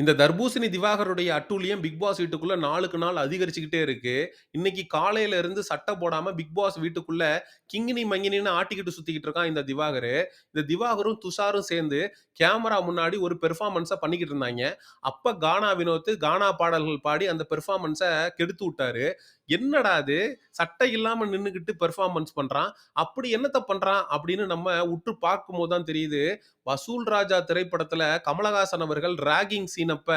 இந்த தர்பூசணி திவாகருடைய அட்டூழியம் பிக் பாஸ் வீட்டுக்குள்ள நாளுக்கு நாள் அதிகரிச்சுக்கிட்டே இருக்கு. இன்னைக்கு காலையில இருந்து சட்டை போடாம பிக் பாஸ் வீட்டுக்குள்ள கிங்கினி மங்கினின்னு ஆட்டிக்கிட்டு சுத்திக்கிட்டு இருக்கான் இந்த திவாகரு. இந்த திவாகரும், துஷாரும் சேர்ந்து கேமரா முன்னாடி ஒரு பெர்ஃபார்மன்ஸை பண்ணிக்கிட்டு இருந்தாங்க அப்ப கானா வினோத் கானா பாடல்கள் பாடி அந்த பெர்ஃபார்மன்ஸை கெடுத்து விட்டாரு. என்னடா இது! சட்டை இல்லாம நின்றுக்கிட்டு பெர்ஃபார்மன்ஸ் பண்றான். அப்படி என்னத்த பண்றான்? அப்படின்னு நம்ம உற்று பார்க்கும்போது தான் தெரியுது. வசூல் ராஜா திரைப்படத்துல கமலஹாசன் அவர்கள் ராகிங் சீனப்ப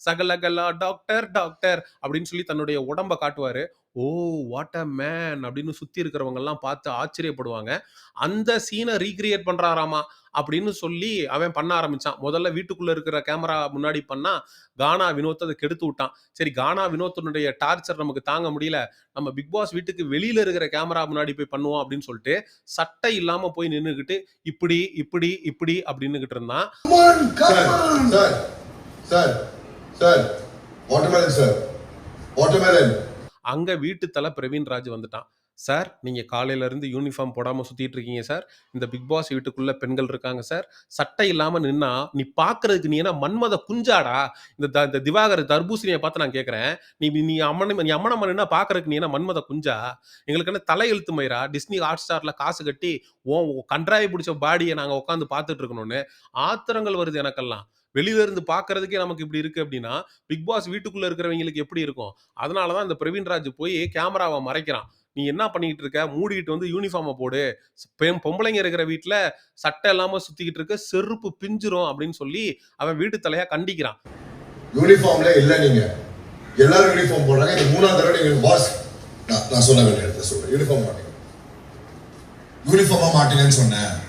"சகலகலா டாக்டர் டாக்டர்" அப்படின்னு சொல்லி தன்னுடைய உடம்ப காட்டுவாரு. "ஓ! வாட் அ மேன்" அப்படின்னு சுத்தி இருக்கிறவங்கலாம் பார்த்து ஆச்சரியப்படுவாங்க. அந்த சீன ரீகிரியேட் பண்றாராமா அப்படின்னு சொல்லி அவன் பண்ண ஆரம்பிச்சான். முதல்ல வீட்டுக்குள்ள இருக்கிற கேமரா முன்னாடி பண்ணா, கானா வினோத் அத கெடுத்து விட்டான். சரி கானா வினோத்தினுடைய டார்ச்சர் நமக்கு தாங்க முடியல. நம்ம பிக் பாஸ் வீட்டுக்கு வெளியில இருக்கிற கேமரா முன்னாடி போய் பண்ணுவோம் அப்படின்னு சொல்லிட்டு, சட்டை இல்லாம போய் நின்னுகிட்டு, இப்படி, இப்படி, இப்படி அப்படின்னுகிட்டு இருந்தான். Come on, come Sir, on. sir, அங்கே வீட்டு தலை பிரவீன் ராஜ் வந்துட்டான். "சார், நீங்கள் காலையிலேருந்து யூனிஃபார்ம் போடாமல் சுற்றிட்டு இருக்கீங்க சார். இந்த பிக் பாஸ் வீட்டுக்குள்ளே பெண்கள் இருக்காங்க சார். சட்டை இல்லாமல் நின்னா, நீ பார்க்கறதுக்கு நீ என்ன மன்மத குஞ்சாடா? இந்த த இந்த திவாகர் தர்பூசணியை பார்த்து நான் கேட்குறேன் நீ நீ அம்மனை நீ அம்மனம்மா நின்னா பார்க்கறதுக்கு நீ என்ன மன்மத குஞ்சா? எங்களுக்கு என்ன தலையெழுத்து மயிரா? டிஸ்னி ஹாட் ஸ்டாரில் காசு கட்டி, ஓ கன்றாய் பிடிச்ச பாடியை நாங்கள் உட்காந்து பார்த்துட்டு இருக்கணும்னு." ஆத்திரங்கள் வருது எனக்கெல்லாம். வெளியில இருந்து பார்க்கறதுக்கே நமக்கு இப்படி இருக்கு அப்படின்னா, பிக் பாஸ் வீட்டுக்குள்ள இருக்கிறவங்களுக்கு எப்படி இருக்கும்? அதனால தான் இந்த பிரவீன் ராஜ் போய் கேமராவ மறைக்கிறான். "நீ என்ன பண்ணிக்கிட்டு இருக்க? மூடிக்கிட்டு வந்து யூனிஃபார்மை போடு. பெண் பொம்பளைங்க இருக்கிற வீட்டில் சட்டை இல்லாம சுத்திக்கிட்டு இருக்க, செருப்பு பிஞ்சிரும்." அப்படின்னு சொல்லி அவன் வீட்டு தலையா கண்டிக்கிறான். யூனிஃபார்ம்ல இல்லை நீங்க எல்லாரும் யூனிஃபார்ம் போடுறாங்க இந்த மூணாவது தடவை நீங்க பாஸ் நான் நான் சொல்ல வேண்டிய இடத்துல சொல்றேன் யூனிஃபார்ம் மாட்டீங்க யூனிஃபார்மா மாட்டீங்கன்னு சொன்னேன்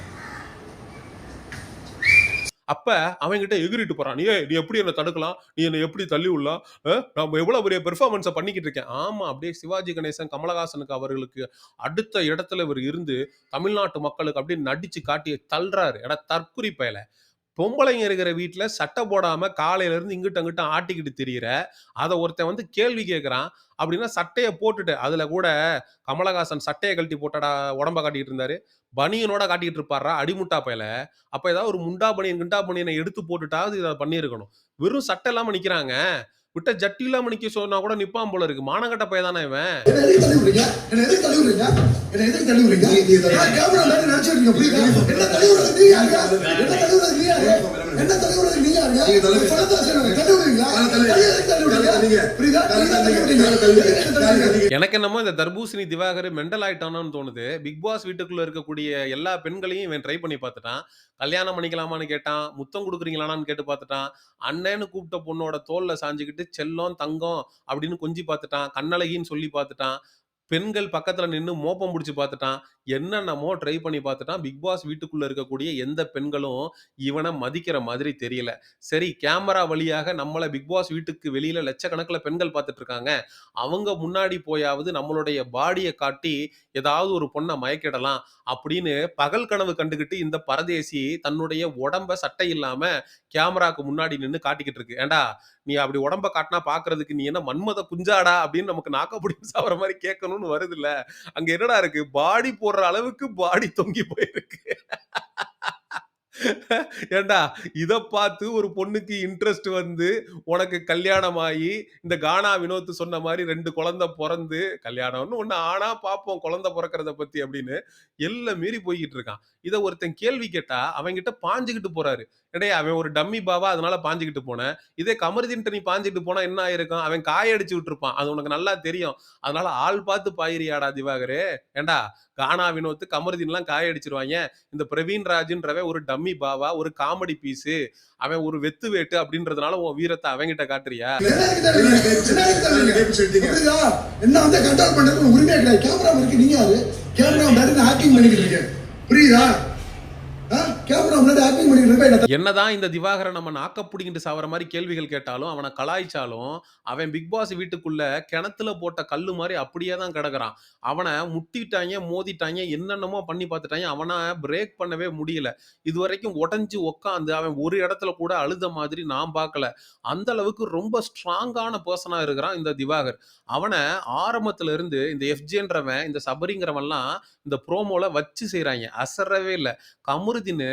அப்ப அவன்கிட்ட எகிறிட்டு போறான். "ஏய் நீ எப்படி என்ன தடுக்கலாம்? நீ என்னை எப்படி தள்ளி விடலாம்? நம்ம எவ்வளவு பெரிய பெர்ஃபார்மன்ஸை பண்ணிக்கிட்டு இருக்கேன்." ஆமா, அப்படியே சிவாஜி கணேசன், கமலஹாசனுக்கு அவர்களுக்கு அடுத்த இடத்துல இவர் இருந்து, தமிழ்நாட்டு மக்களுக்கு அப்படியே நடிச்சு காட்டி தள்ளுறாரு. எடா தற்குறி பயலை பொம்பளைங்க இருக்கிற வீட்ல சட்டை போடாம காலையில இருந்து இங்கிட்டும், அங்கிட்டும் ஆட்டிக்கிட்டு திரியிற. அத ஒருத்தன் வந்து கேள்வி கேட்கிறான். அப்படின்னா சட்டைய போட்டுட்டு அதுல கூட கமலஹாசன் சட்டைய கழட்டி போட்டடா உடம்ப காட்டிட்டு இருந்தாரு. பனியனோட காட்டிட்டு இருப்பார்றா அடிமுட்டா பயல. அப்ப ஏதாவது ஒரு முண்டா பனியன், கிண்டா பனியன எடுத்து போட்டுட்டாவது இத பண்ணியிருக்கணும். வெறும் சட்டை இல்லாம நிக்கிறாங்க. விட்டா ஜட்டி இல்லாம நிக்க சொன்னா கூட நிப்பான் போல இருக்கு. மானங்கெட்ட பையன் தானே இவன். என்ன யாரு? என்ன யாருங்க? எனக்கு என்னமோ இந்த தர்பூசணி திவாகர் மெண்டல் ஆயிட்டானோன்னு தோணுது. பிக் பாஸ் வீட்டுக்குள்ள இருக்கக்கூடிய எல்லா பெண்களையும் இவன் ட்ரை பண்ணி பார்த்துட்டான். கல்யாணம் பண்ணிக்கலாமான்னு கேட்டான். முத்தம் குடுக்குறீங்களான்னு கேட்டு பார்த்துட்டான். அண்ணன்னு கூப்பிட்ட பொண்ணோட தோள்ல சாஞ்சுகிட்டு செல்லம், தங்கம் அப்படின்னு கொஞ்சி பார்த்துட்டான். கண்ணழகின்னு சொல்லி பார்த்துட்டான். பெண்கள் பக்கத்துல நின்று மோப்பம் பிடிச்சி பார்த்துட்டான். என்னென்னமோ ட்ரை பண்ணி பார்த்துட்டான். பிக் பாஸ் வீட்டுக்குள்ள இருக்கக்கூடிய எந்த பெண்களும் இவனை மதிக்கிற மாதிரி தெரியல. சரி கேமரா வழியாக நம்மளை பிக் பாஸ் வீட்டுக்கு வெளியில லட்சக்கணக்கில் பெண்கள் பார்த்துட்டு இருக்காங்க. அவங்க முன்னாடி போயாவது நம்மளுடைய பாடியை காட்டி ஏதாவது ஒரு பொண்ணை மயக்கிடலாம் அப்படின்னு பகல் கனவு கண்டுகிட்டு இந்த பரதேசி தன்னுடைய உடம்ப சட்டை இல்லாம கேமராக்கு முன்னாடி நின்று காட்டிக்கிட்டு இருக்கு. ஏன்டா நீ அப்படி உடம்ப காட்டினா பார்க்கறதுக்கு நீ என்ன மன்மத குஞ்சாடா அப்படின்னு நமக்கு நாக்க புடிச்சு கேட்கணும் மாரி வருது வருதுல்ல. அங்க என்னடா இருக்கு? பாடி போடுற அளவுக்கு பாடி தொங்கி போயிருக்கு. ஏன்டா இத பார்த்து ஒரு பொண்ணுக்கு இன்ட்ரெஸ்ட் வந்து உனக்கு கல்யாணம் ஆகி இந்த கானா வினோத் சொன்ன மாதிரி ரெண்டு குழந்தை பிறந்து கல்யாணம்னு ஒன்று ஆனா பார்ப்போம் குழந்தை பிறக்கிறத பத்தி அப்படின்னு எல்லாம் மீறி போய்கிட்டு இருக்கான். இத ஒருத்தன் கேள்வி கேட்டா அவன்கிட்ட பாஞ்சுக்கிட்டு போறாரு. "டேய் அவன் ஒரு டம்மி பாவா அதனால பாஞ்சுக்கிட்டு போனேன். இதே கமருதீன்ட்ட நீ பாஞ்சுட்டு போனா என்ன ஆயிருக்கும்? அவன் காய அடிச்சு விட்டுருப்பான். அது உனக்கு நல்லா தெரியும். அதனால ஆள் பார்த்து பாயிரியாடா திவாகரே ஏன்டா கானா வினோத்து கமருதீன்லாம் காய இந்த பிரவீன் ராஜ்ன்றவன் ஒரு டம்மி பாவா, ஒரு காமெடி பீஸு. அவன் ஒரு வெத்து வேட்டு அப்படின்றதுனால உன் வீரத்த அவன்கிட்ட காட்டுறியா? என்ன வந்து கண்ட்ரோல் பண்றதுக்கு உரிமையா கிடையாது. கேமரா இருக்கு, நீங்க? கேமரா ஆக்டிங் பண்ணிக்கிட்டு இருக்கேன். புரியுதா? என்னதான் இந்த திவாகரன் நம்ம நாக்க புடிங்கிட்டு சாவற மாதிரி கேள்விகள் கேட்டாலும், அவனை கலாய்ச்சாலும், அவன் பிக் பாஸ் வீட்டுக்குள்ள கிணத்துல போட்ட கல்லு மாதிரி அப்படியே தான் கிடக்குறான். அவனை முட்டிட்டாங்க மோதிட்டாங்க என்னென்னமோ பண்ணி பார்த்துட்டாங்க அவனை பிரேக் பண்ணவே முடியல. இதுவரைக்கும் உடஞ்சி உட்காந்து அவன் ஒரு இடத்துல கூட அழுத மாதிரி நான் பார்க்கல. அந்த அளவுக்கு ரொம்ப ஸ்ட்ராங்கான பர்சனாக இருக்கிறான் இந்த திவாகர். அவனை ஆரம்பத்துல இருந்து இந்த எஃப்ஜேன்றவன், இந்த சபரிங்கிறவன்லாம் இந்த ப்ரோமோல வச்சு செய்கிறாங்க அசரவே இல்லை கமுருதின்னு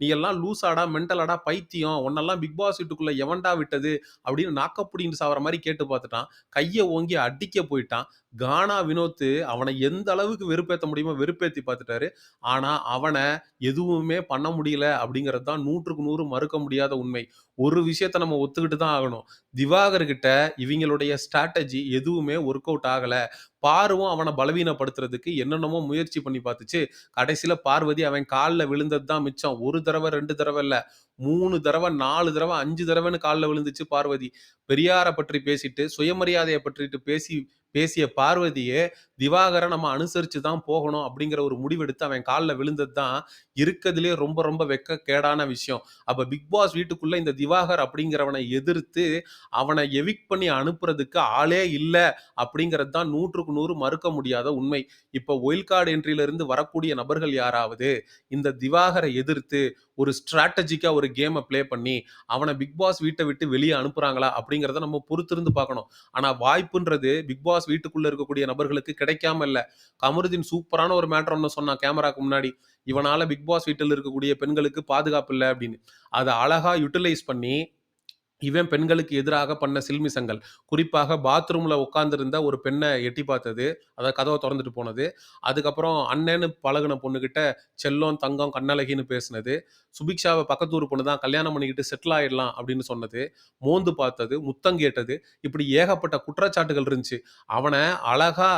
நீ எல்லாம் லூசாடா மென்டலாடா பைத்தியம் உன்னெல்லாம் பிக் பாஸ் வீட்டுக்குள்ள எவன்டா விட்டது? அப்படின்னு நாக்கப்புடின்னு சாவற மாதிரி கேட்டு பார்த்துட்டான் கையை ஓங்கி அடிக்க போயிட்டான். கானா வினோத் அவனை எந்த அளவுக்கு வெறுப்பேற்ற முடியுமோ வெறுப்பேத்தி பார்த்துட்டாரு ஆனா அவனை எதுவுமே பண்ண முடியல அப்படிங்கிறது தான் நூற்றுக்கு நூறு மறுக்க முடியாத உண்மை. ஒரு விஷயத்த நம்ம ஒத்துக்கிட்டு தான் ஆகணும். திவாகர்கிட்ட இவங்களுடைய ஸ்ட்ராட்டஜி எதுவுமே ஒர்க் அவுட் ஆகலை. பார்வம் அவனை பலவீனப்படுத்துறதுக்கு என்னென்னமோ முயற்சி பண்ணி பார்த்துச்சு. கடைசியில் பார்வதி அவன் காலில் விழுந்தது தான் மிச்சம். ஒரு தடவை ரெண்டு தடவை இல்லை. மூணு தடவை நாலு தடவை அஞ்சு தடவைன்னு காலில் விழுந்துச்சு பார்வதி. பெரியாரை பற்றி பேசிட்டு சுயமரியாதையை பற்றிட்டு பேசி பேசிய பார்வதியே திவாகரை நம்ம அனுசரித்து தான் போகணும் அப்படிங்கிற ஒரு முடிவெடுத்து அவன் காலில் விழுந்தது தான் இருக்கிறதுலே ரொம்ப ரொம்ப வெக்க கேடான விஷயம். அப்போ பிக் பாஸ் வீட்டுக்குள்ளே இந்த திவாகர் அப்படிங்கிறவனை எதிர்த்து அவனை எவிக் பண்ணி அனுப்புறதுக்கு ஆளே இல்லை அப்படிங்கிறது தான் நூற்றுக்கு நூறு மறுக்க முடியாத உண்மை. இப்போ ஒயில் கார்டு என்ட்ரியிலிருந்து வரக்கூடிய நபர்கள் யாராவது இந்த திவாகரை எதிர்த்து ஒரு ஸ்ட்ராட்டஜிக்கா ஒரு கேமை ப்ளே பண்ணி அவனை பிக் பாஸ் வீட்டை விட்டு வெளியே அனுப்புகிறாங்களா அப்படிங்கிறத நம்ம பொறுத்திருந்து பார்க்கணும். ஆனால் வாய்ப்புன்றது பிக் பாஸ் வீட்டுக்குள்ளே இருக்கக்கூடிய நபர்களுக்கு கிடைக்காம இல்ல கமருதீன் சூப்பரான ஒரு மேட்டர் ஒன்று சொன்னான் கேமராக்கு முன்னாடி. இவனால பிக் பாஸ் வீட்டில் இருக்கக்கூடிய பெண்களுக்கு பாதுகாப்பு இல்லை அப்படின்னு. அதை அழகா யூட்டிலைஸ் பண்ணி இவன் பெண்களுக்கு எதிராக பண்ண சில்மிசங்கள் குறிப்பாக பாத்ரூம்ல உட்காந்துருந்த ஒரு பெண்ணை எட்டி பார்த்தது. அதாவது கதவை திறந்துட்டு போனது. அதுக்கப்புறம் அண்ணன்னு பழகுன பொண்ணுகிட்ட செல்லம் தங்கம் கண்ணழகின்னு பேசினது. சுபிக்ஷாவை பக்கத்தூர் பொண்ணு தான் கல்யாணம் பண்ணிக்கிட்டு செட்டில் ஆயிடலாம் அப்படின்னு சொன்னது. மோந்து பார்த்தது முத்தம் கேட்டது. இப்படி ஏகப்பட்ட குற்றச்சாட்டுகள் இருந்துச்சு. அவனை அழகா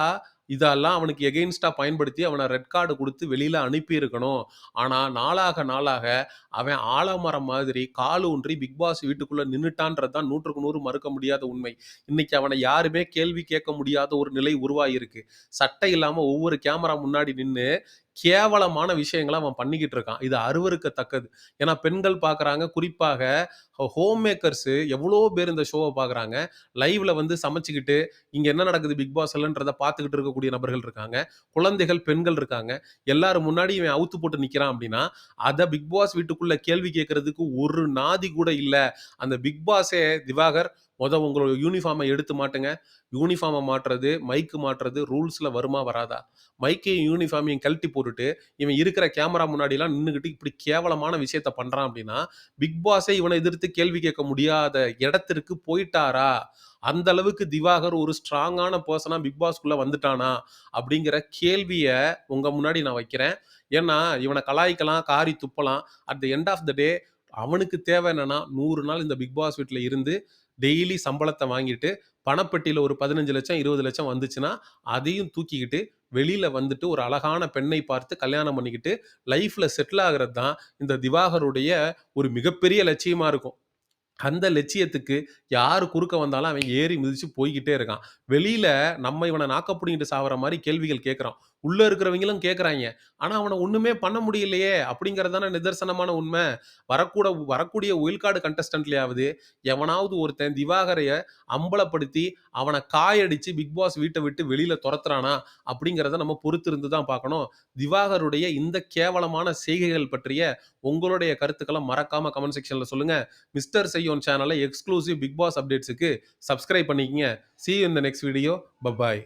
இதெல்லாம் அவனுக்கு எகெயின்ஸ்டாக பயன்படுத்தி அவனை ரெட் கார்டு கொடுத்து வெளியில் அனுப்பியிருக்கணும். ஆனால் நாளாக நாளாக அவன் ஆலமரம் மாதிரி கால் ஊன்றி பிக் பாஸ் வீட்டுக்குள்ளே நின்றுட்டான்றது தான் நூற்றுக்கு நூறு மறுக்க முடியாத உண்மை. இன்னைக்கு அவனை யாருமே கேள்வி கேட்க முடியாத ஒரு நிலை உருவாகியிருக்கு சட்டை இல்லாமல் ஒவ்வொரு கேமரா முன்னாடி நின்று கேவலமான விஷயங்களை அவன் பண்ணிக்கிட்டு இருக்கான். இது அருவருக்கத்தக்கது. ஏன்னா பெண்கள் பார்க்குறாங்க குறிப்பாக ஹோம் மேக்கர்ஸ் எவ்வளோ பேர் இந்த ஷோவை பார்க்குறாங்க லைவ்ல வந்து சமைச்சுக்கிட்டு இங்கே என்ன நடக்குது பிக் பாஸ் இல்லைன்றத பார்த்துக்கிட்டு இருக்கக்கூடிய நபர்கள் இருக்காங்க. குழந்தைகள் பெண்கள் இருக்காங்க. எல்லாரும் முன்னாடி இவன் அவுத்து போட்டு நிற்கிறான் அப்படின்னா அதை பிக் பாஸ் வீட்டுக்குள்ள கேள்வி கேட்கறதுக்கு ஒரு நாதி கூட இல்லை. அந்த பிக் பாஸே திவாகர் மொதல் உங்களோட யூனிஃபார்மை எடுத்து மாட்டுங்க. யூனிஃபார்மை மாட்டுறது மைக்கு மாட்டுறது ரூல்ஸில் வருமா வராதா? மைக்கையும் யூனிஃபார்மையும் கழட்டி போட்டுட்டு இவன் இருக்கிற கேமரா முன்னாடிலாம் நின்றுக்கிட்டு இப்படி கேவலமான விஷயத்த பண்ணுறான் அப்படின்னா பிக் பாஸே இவனை எதிர்த்து கேள்வி கேட்க முடியாத இடத்திற்கு போயிட்டாரா? அந்த அளவுக்கு திவாகர் ஒரு ஸ்ட்ராங்கான பர்சனா பிக் பாஸ்க்குள்ள வந்துட்டானா? அப்படிங்கிற கேள்வியை உங்க முன்னாடி நான் வைக்கிறேன். ஏன்னா இவனை கலாய்க்கலாம் காரி துப்பலாம். At the end of the day அவனுக்கு தேவை என்னன்னா நூறு நாள் இந்த பிக் பாஸ் வீட்டில் இருந்து டெய்லி சம்பளத்தை வாங்கிட்டு பணப்பெட்டியில் ஒரு பதினஞ்சு லட்சம் இருபது லட்சம் வந்துச்சுன்னா அதையும் தூக்கிக்கிட்டு வெளியில் வந்துட்டு ஒரு அழகான பெண்ணை பார்த்து கல்யாணம் பண்ணிக்கிட்டு லைஃப்பில் செட்டில் ஆகிறது தான் இந்த திவாகருடைய ஒரு மிகப்பெரிய லட்சியமாக இருக்கும். அந்த லட்சியத்துக்கு யார் குறுக்க வந்தாலும் அவன் ஏறி மிதித்து போய்கிட்டே இருக்கான். வெளியில் நம்ம இவனை நாக்கப்புடிங்கிட்டு சாவற மாதிரி கேள்விகள் கேட்குறான் உள்ளே இருக்கிறவங்களும் கேட்குறாங்க ஆனால் அவனை ஒன்றுமே பண்ண முடியலையே அப்படிங்கறதான நிதர்சனமான உண்மை. வரக்கூட வரக்கூடிய ஒயில் கண்டஸ்டன்ட்லேயாவது எவனாவது ஒருத்தன் திவாகரையை அம்பலப்படுத்தி அவனை காயடிச்சு பிக் பாஸ் வீட்டை விட்டு வெளியில் துரத்துறானா அப்படிங்கிறத நம்ம பொறுத்திருந்து தான் பார்க்கணும். திவாகருடைய இந்த கேவலமான செய்கைகள் பற்றிய உங்களுடைய கருத்துக்களை மறக்காம கமெண்ட் செக்ஷனில் சொல்லுங்கள் மிஸ்டர் செய்யோன் சேனலை எக்ஸ்க்ளூசிவ் பிக் பாஸ் அப்டேட்ஸுக்கு சப்ஸ்கிரைப் பண்ணிக்கங்க. சி இந்த நெக்ஸ்ட் வீடியோ பபாய்